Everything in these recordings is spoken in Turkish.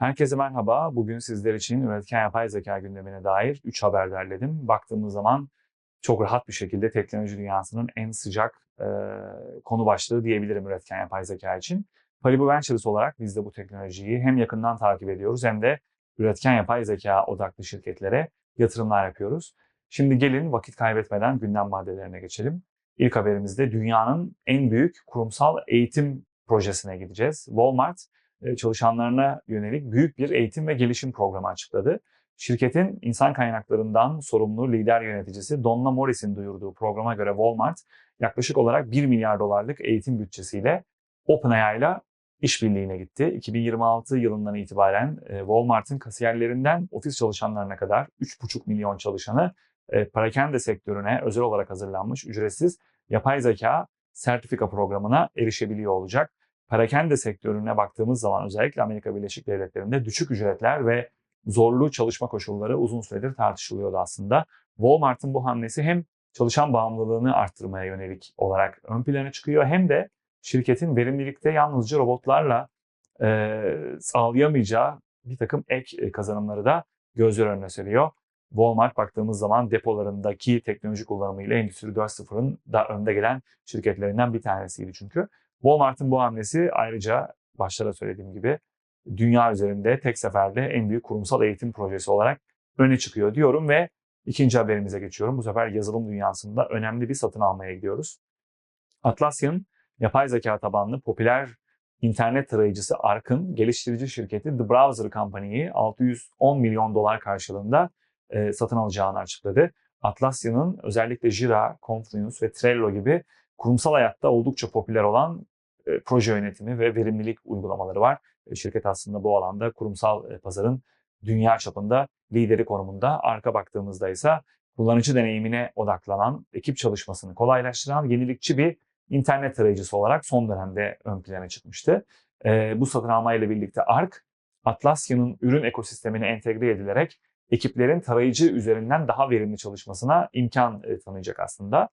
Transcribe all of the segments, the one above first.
Herkese merhaba. Bugün sizler için üretken yapay zeka gündemine dair 3 haber derledim. Baktığımız zaman çok rahat bir şekilde teknoloji dünyasının en sıcak e, konu başlığı diyebilirim üretken yapay zeka için. Paribu Ventures olarak biz de bu teknolojiyi hem yakından takip ediyoruz hem de üretken yapay zeka odaklı şirketlere yatırımlar yapıyoruz. Şimdi gelin vakit kaybetmeden gündem maddelerine geçelim. İlk haberimizde dünyanın en büyük kurumsal eğitim projesine gideceğiz. Walmart çalışanlarına yönelik büyük bir eğitim ve gelişim programı açıkladı. Şirketin insan kaynaklarından sorumlu lider yöneticisi Donna Morris'in duyurduğu programa göre Walmart yaklaşık olarak 1 milyar dolarlık eğitim bütçesiyle OpenAI ile işbirliğine gitti. 2026 yılından itibaren e, Walmart'ın kasiyerlerinden ofis çalışanlarına kadar 3,5 milyon çalışanı e, parakende sektörüne özel olarak hazırlanmış ücretsiz yapay zeka sertifika programına erişebiliyor olacak. Parakende sektörüne baktığımız zaman özellikle Amerika Birleşik Devletleri'nde düşük ücretler ve zorlu çalışma koşulları uzun süredir tartışılıyordu aslında. Walmart'ın bu hamlesi hem çalışan bağımlılığını arttırmaya yönelik olarak ön plana çıkıyor hem de şirketin verimlilikte yalnızca robotlarla e, sağlayamayacağı bir takım ek kazanımları da gözler önüne seriyor. Walmart baktığımız zaman depolarındaki teknoloji kullanımıyla Endüstri 4.0'ın da önde gelen şirketlerinden bir tanesiydi çünkü. Walmart'ın bu hamlesi ayrıca başta da söylediğim gibi dünya üzerinde tek seferde en büyük kurumsal eğitim projesi olarak öne çıkıyor diyorum ve ikinci haberimize geçiyorum. Bu sefer yazılım dünyasında önemli bir satın almaya gidiyoruz. Atlassian, yapay zeka tabanlı popüler internet tarayıcısı Ark'ın geliştirici şirketi The Browser Company'yi 610 milyon dolar karşılığında e, satın alacağını açıkladı. Atlassian'ın özellikle Jira, Confluence ve Trello gibi kurumsal hayatta oldukça popüler olan proje yönetimi ve verimlilik uygulamaları var. E, şirket aslında bu alanda kurumsal e, pazarın dünya çapında lideri konumunda. Arka baktığımızda ise kullanıcı deneyimine odaklanan, ekip çalışmasını kolaylaştıran yenilikçi bir internet tarayıcısı olarak son dönemde ön plana çıkmıştı. E, bu satın almayla birlikte Ark, Atlassian'ın ürün ekosistemine entegre edilerek ekiplerin tarayıcı üzerinden daha verimli çalışmasına imkan e, tanıyacak aslında.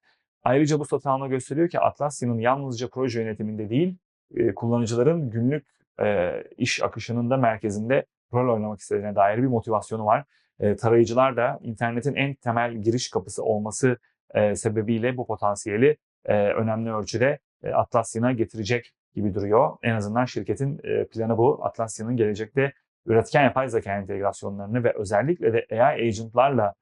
Ayrıca bu satın gösteriyor ki Atlassian'ın yalnızca proje yönetiminde değil, e, kullanıcıların günlük e, iş akışının da merkezinde rol oynamak istediğine dair bir motivasyonu var. E, tarayıcılar da internetin en temel giriş kapısı olması sebebiyle bu potansiyeli önemli ölçüde Atlassian'a getirecek gibi duruyor. En azından şirketin planı bu. Atlassian'ın gelecekte üretken yapay zeka entegrasyonlarını ve özellikle de AI agentlarla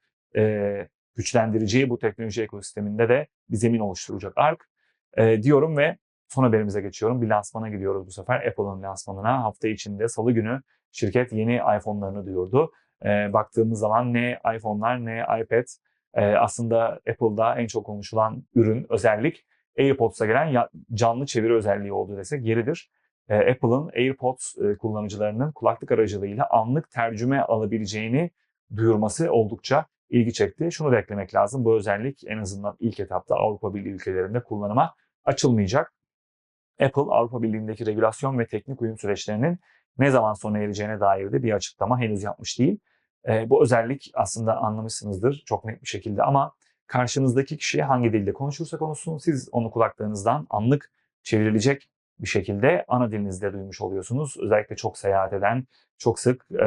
güçlendireceği bu teknoloji ekosisteminde de bir zemin oluşturacak ARK e, diyorum ve son haberimize geçiyorum. Bir lansmana gidiyoruz bu sefer. Apple'ın lansmanına hafta içinde salı günü şirket yeni iPhone'larını duyurdu. E, baktığımız zaman ne iPhone'lar ne iPad e, aslında Apple'da en çok konuşulan ürün, özellik AirPods'a gelen canlı çeviri özelliği olduğu desek yeridir. E, Apple'ın AirPods e, kullanıcılarının kulaklık aracılığıyla anlık tercüme alabileceğini duyurması oldukça ilgi çekti. Şunu da eklemek lazım. Bu özellik en azından ilk etapta Avrupa Birliği ülkelerinde kullanıma açılmayacak. Apple Avrupa Birliği'ndeki regülasyon ve teknik uyum süreçlerinin ne zaman sona ereceğine dair de bir açıklama henüz yapmış değil. E, bu özellik aslında anlamışsınızdır çok net bir şekilde ama karşınızdaki kişiye hangi dilde konuşursa konuşsun siz onu kulaklarınızdan anlık çevrilecek bir şekilde ana dilinizde duymuş oluyorsunuz. Özellikle çok seyahat eden, çok sık e,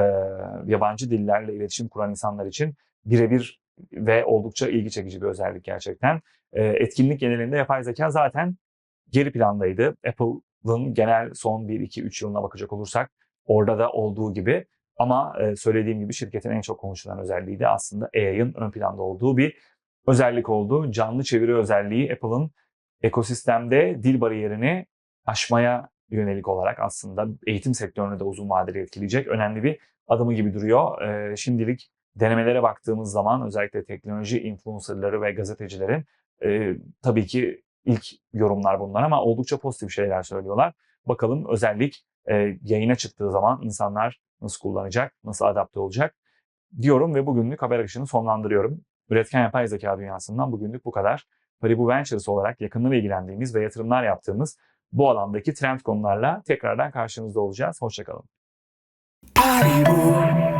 yabancı dillerle iletişim kuran insanlar için birebir ve oldukça ilgi çekici bir özellik gerçekten. E, etkinlik genelinde yapay zeka zaten geri plandaydı. Apple'ın genel son 1-2-3 yılına bakacak olursak orada da olduğu gibi ama e, söylediğim gibi şirketin en çok konuşulan özelliği de aslında AI'ın ön planda olduğu bir özellik oldu. Canlı çeviri özelliği Apple'ın ekosistemde dil bariyerini aşmaya yönelik olarak aslında eğitim sektörünü de uzun vadeli etkileyecek önemli bir adımı gibi duruyor. E, şimdilik denemelere baktığımız zaman özellikle teknoloji influencerları ve gazetecilerin e, tabii ki ilk yorumlar bunlar ama oldukça pozitif şeyler söylüyorlar. Bakalım özellik e, yayına çıktığı zaman insanlar nasıl kullanacak, nasıl adapte olacak diyorum ve bugünlük haber akışını sonlandırıyorum. Üretken yapay zeka dünyasından bugünlük bu kadar. Paribu Ventures olarak yakından ilgilendiğimiz ve yatırımlar yaptığımız bu alandaki trend konularla tekrardan karşınızda olacağız. Hoşçakalın. Paribu.